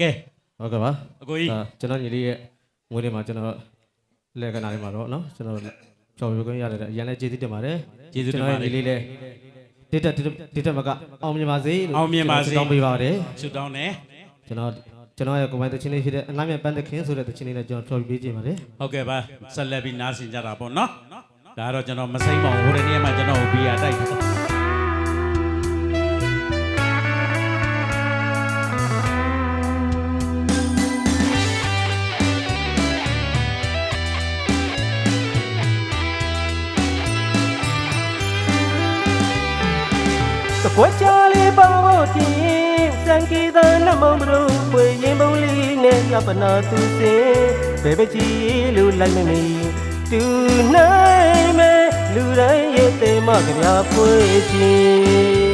ကဲဟုတ်ကဲ့ပါအကိုကြီးဒါကျွန်တော်ညီလေးရဲ့မွေးနေ့မှာကျွန်တော်လက်ကနာလေးမှာတော့နော်ကျွန်တော်ဖြော်ပြခွင့်ရတယ်အရင်လည်းကျေးဇူးတင်ပါတယ်ကျေးဇူးတင်ပါတယ်ညီလေးလည်းတိတက်တိတက်မကအောင်မြင်ပါစေလို့အောင်မြင်ပါစေတောင်းပေးပါတယ်ဆုတောင်းတယ်ကျွန်တော်ကျွန်တော်ရဲ့ကိုယ်ပိုင်တခြင်းလေးဖြစ်တဲ့အလားမြပန်းတခင်ဆိုတဲ့တခြင်းလေးနဲ့ကျွန်တော်ဖြော်ပြပေးခြင်းပါတယ်ဟုတ်ကဲ့ပါဆက်လက်ပြီးနားဆင်ကြတာပေါ့နော်ဒါကတော့ကျွန်တော်မစိမ့်ပါဘူးဟိုတဲ့နေ့မှာကျွန်တော်ဘီယာတိုက် တယ်တကွက်ချလေးပေါင်းတင်စံကေသနမုံဘရုံဖွေရင်ပုံးလေးနဲ့ရပနာသူစင်ဘယ်ပကြီးလူလိုက်မမီတူနိုင်မဲ့လူတိုင်းရဲ့တေမကြပြဖွေခြင်း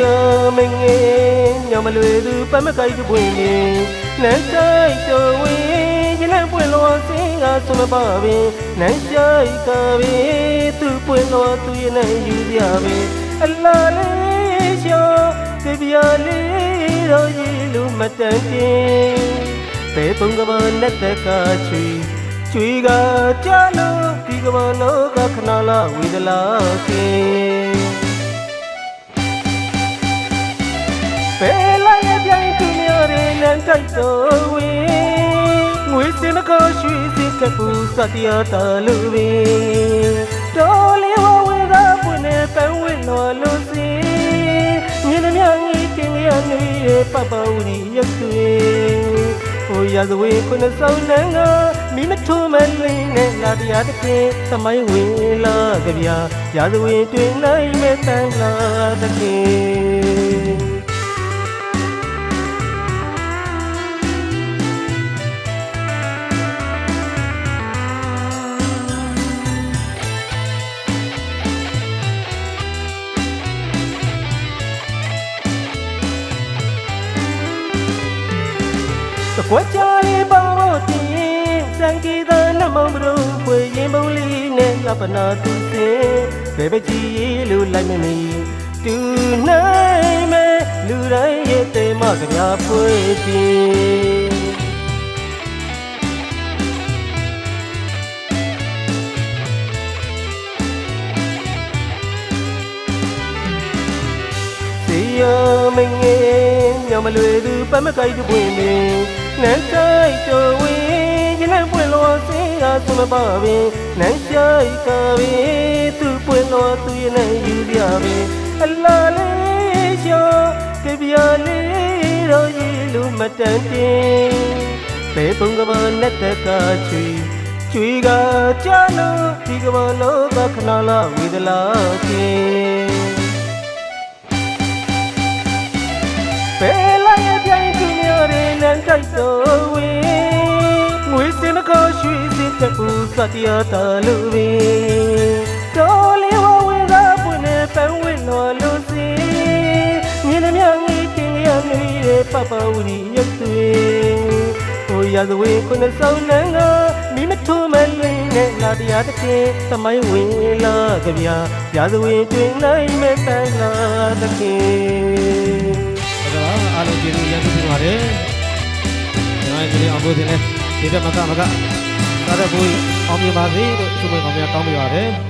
စီယမငယ်ညမလွေသူပမကိုက်သူပွင့်နေနန်းဆိုင်တော်ဝင်ရလန့်ပွင့်လောစင်းကဆွမပါပင်နန်းဆိုင်ကပင်သူပွင့်လောသူရနဲ့ယူပြပင်အလားလေးရှောကြပြလေးတော့ရီလူမတန်တင်ပေပုံကမနဲ့တက်ကချွေချွေကကြလို့ဒီကမနောကခဏလာဝေဒလာကင်း ဖဲလာရဲ့ပြိုင်သူများတွေလမ်းတိုက်တော်ဝင်ငွေစင်ကရွှေစင်ကပူစတရားတလူပင်တော်လေးဝဝေသာပွင့်နေပန်းဝင့်တော်လူစီမြင်းမြငီတင်ရနေပပဝရီရက်သွေဟိုရဇဝေခုနဆောင်နန်းကမိမထုံးမလင်းနဲ့လာတရားတစ်ခင်သမိုင်းဝင်လာကြဗျာရဇဝေတွင်နိုင်မဲ့တန်လာတစ်ခ တကွက်ချလေးပေါင်းတင်စံကေသနမုံဘရုံဖွေရင်ပုံးလေးနဲ့လပနာသူစင်ဘယ်ပကြီးလူလိုက်မမီတူနိုင်မဲ့လူတိုင်းရဲ့တေမကြပြဖွေခြင်းစီယမငယ်ညမလွေသူပမကိုက်သူပွင့်ပင် နန်းဆိုင်တော်ဝင်ရလန့်ပွင့်လောစင်းကဆွမပါပင်နန်းဆိုင်ကပင်သူပွင့်လောသူရနဲ့ယူပြပင်အလားလေးရှောကြပြလေးတော့ရီလူမတန်တင်ပေပုံကမနဲ့တက်ကချွေချွေကကြလို့ဒီကမလောကခဏလာဝေဒလာကင်း စင်ကပူစတရားတလူပင်တော်လေးဝဝေသာပွင့်နေပန်းဝင့်တော်လူစီမြင်းမြငီတင်ရနေပပဝရီရက်သွေဟိုရဇဝေခုနဆောင်နန်းကမိမထုံးမလင်းနဲ့လာတရားတစ်ခင်သမိုင်းဝင်လာကြဗျာရဇဝေတွင်နိုင်မဲ့တန်လာတစ်ခင်ဟုတ်ကဲ့ပါအားလုံးကျေးဇူးရရှိပါတယ်ကျွန်တော်ညီလေးအောင်ဖို့တင်လဲဒီတက်မကမက သာတဲ့ဘူးအောင်မြင်ပါစေလို့ဆုမွေးကောင်းများတောင်းပေးပါတယ်